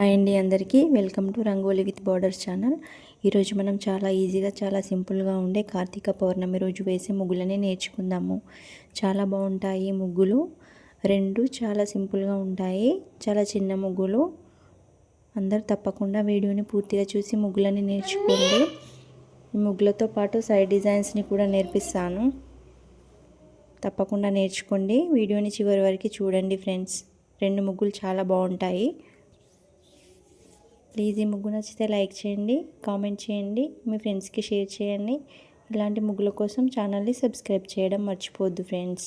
Hi అండి అందరికీ. Welcome to rangoli with borders channel. ఈరోజు మనం చాలా ఈజీగా చాలా సింపుల్గా ఉండే కార్తీక పౌర్ణమి రోజు వేసే ముగ్గులని నేర్చుకుందాము. చాలా బాగుంటాయి ముగ్గులు. రెండు చాలా సింపుల్గా ఉంటాయి. చాలా చిన్న ముగ్గులు. అందరు తప్పకుండా వీడియోని పూర్తిగా చూసి ముగ్గులని నేర్చుకోండి. ముగ్గులతో పాటు సైడ్ డిజైన్స్ని కూడా నేర్పిస్తాను. తప్పకుండా నేర్చుకోండి. వీడియోని చివరి వరకు చూడండి ఫ్రెండ్స్. రెండు ముగ్గులు చాలా బాగుంటాయి. ప్లీజ్ ఈ ముగ్గు నచ్చితే లైక్ చేయండి కామెంట్ చేయండి మీ ఫ్రెండ్స్కి షేర్ చేయండి. ఇలాంటి ముగ్గుల కోసం ఛానల్ని సబ్స్క్రైబ్ చేయడం మర్చిపోవద్దు ఫ్రెండ్స్.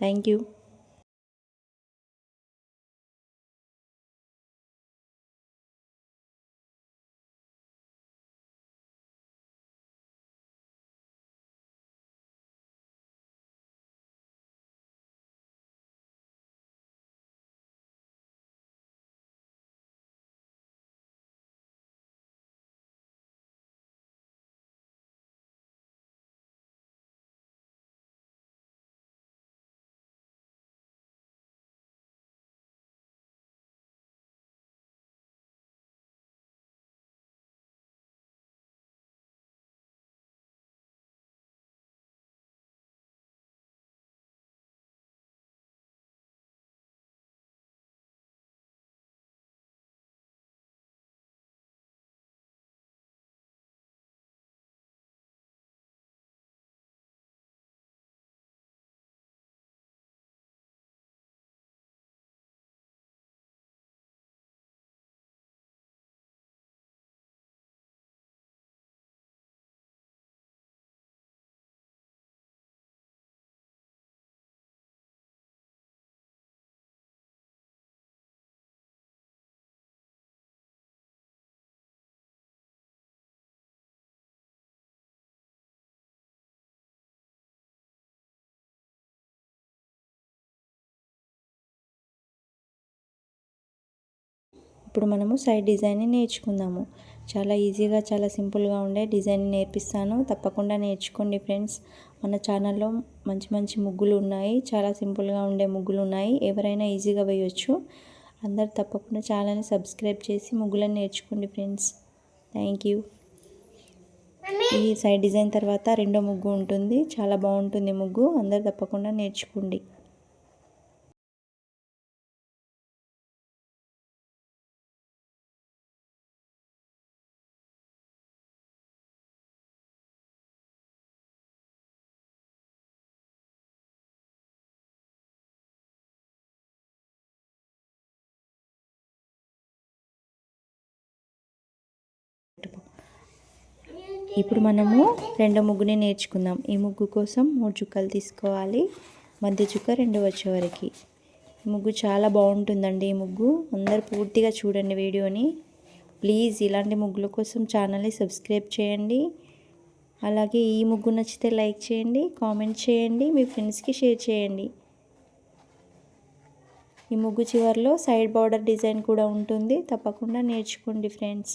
Thank you. ఇప్పుడు మనము సైడ్ డిజైన్ని నేర్చుకుందాము. చాలా ఈజీగా చాలా సింపుల్గా ఉండే డిజైన్ నేర్పిస్తాను. తప్పకుండా నేర్చుకోండి ఫ్రెండ్స్. మన ఛానల్లో మంచి మంచి ముగ్గులు ఉన్నాయి. చాలా సింపుల్గా ఉండే ముగ్గులు ఉన్నాయి. ఎవరైనా ఈజీగా వేయొచ్చు. అందరు తప్పకుండా ఛానల్ని సబ్స్క్రైబ్ చేసి ముగ్గులను నేర్చుకోండి ఫ్రెండ్స్. Thank you. ఈ సైడ్ డిజైన్ తర్వాత రెండో ముగ్గు ఉంటుంది. చాలా బాగుంటుంది ముగ్గు. అందరు తప్పకుండా నేర్చుకోండి. ఇప్పుడు మనము రెండో ముగ్గుని నేర్చుకుందాం. ఈ ముగ్గు కోసం మూడు చుక్కలు తీసుకోవాలి. మధ్య చుక్క రెండు వచ్చే వరకు. ఈ ముగ్గు చాలా బాగుంటుందండి ఈ ముగ్గు. అందరు పూర్తిగా చూడండి వీడియోని. ప్లీజ్ ఇలాంటి ముగ్గుల కోసం ఛానల్ని సబ్స్క్రైబ్ చేయండి. అలాగే ఈ ముగ్గు నచ్చితే లైక్ చేయండి కామెంట్ చేయండి మీ ఫ్రెండ్స్కి షేర్ చేయండి. ఈ ముగ్గు చివరిలో సైడ్ బార్డర్ డిజైన్ కూడా ఉంటుంది. తప్పకుండా నేర్చుకోండి ఫ్రెండ్స్.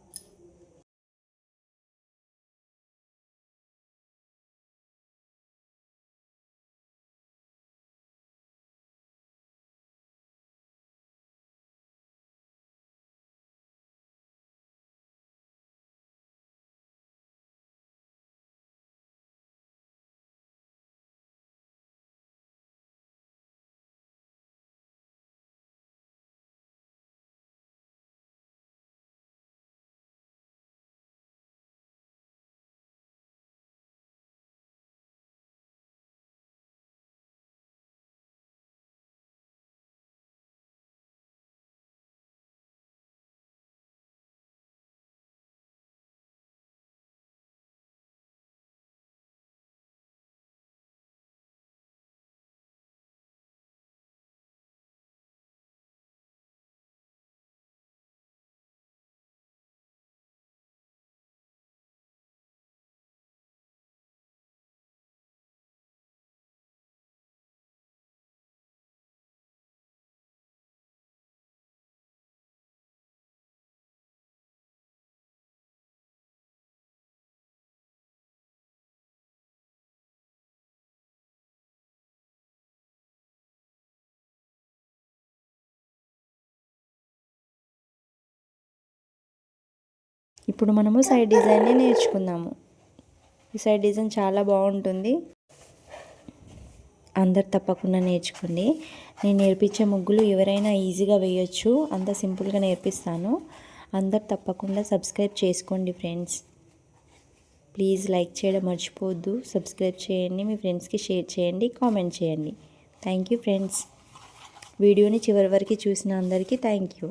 ఇప్పుడు మనము సైడ్ డిజైన్ని నేర్చుకుందాము. ఈ సైడ్ డిజైన్ చాలా బాగుంటుంది. అందరు తప్పకుండా నేర్చుకోండి. నేను నేర్పించే ముగ్గులు ఎవరైనా ఈజీగా వేయొచ్చు. అంత సింపుల్గా నేర్పిస్తాను. అందరు తప్పకుండా సబ్స్క్రైబ్ చేసుకోండి ఫ్రెండ్స్ ప్లీజ్ లైక్ చేయడం మర్చిపోవద్దు. సబ్స్క్రైబ్ చేయండి. మీ ఫ్రెండ్స్కి షేర్ చేయండి. కామెంట్ చేయండి. థ్యాంక్ యూ ఫ్రెండ్స్ వీడియోని చివరి వరకు చూసిన అందరికీ థ్యాంక్ యూ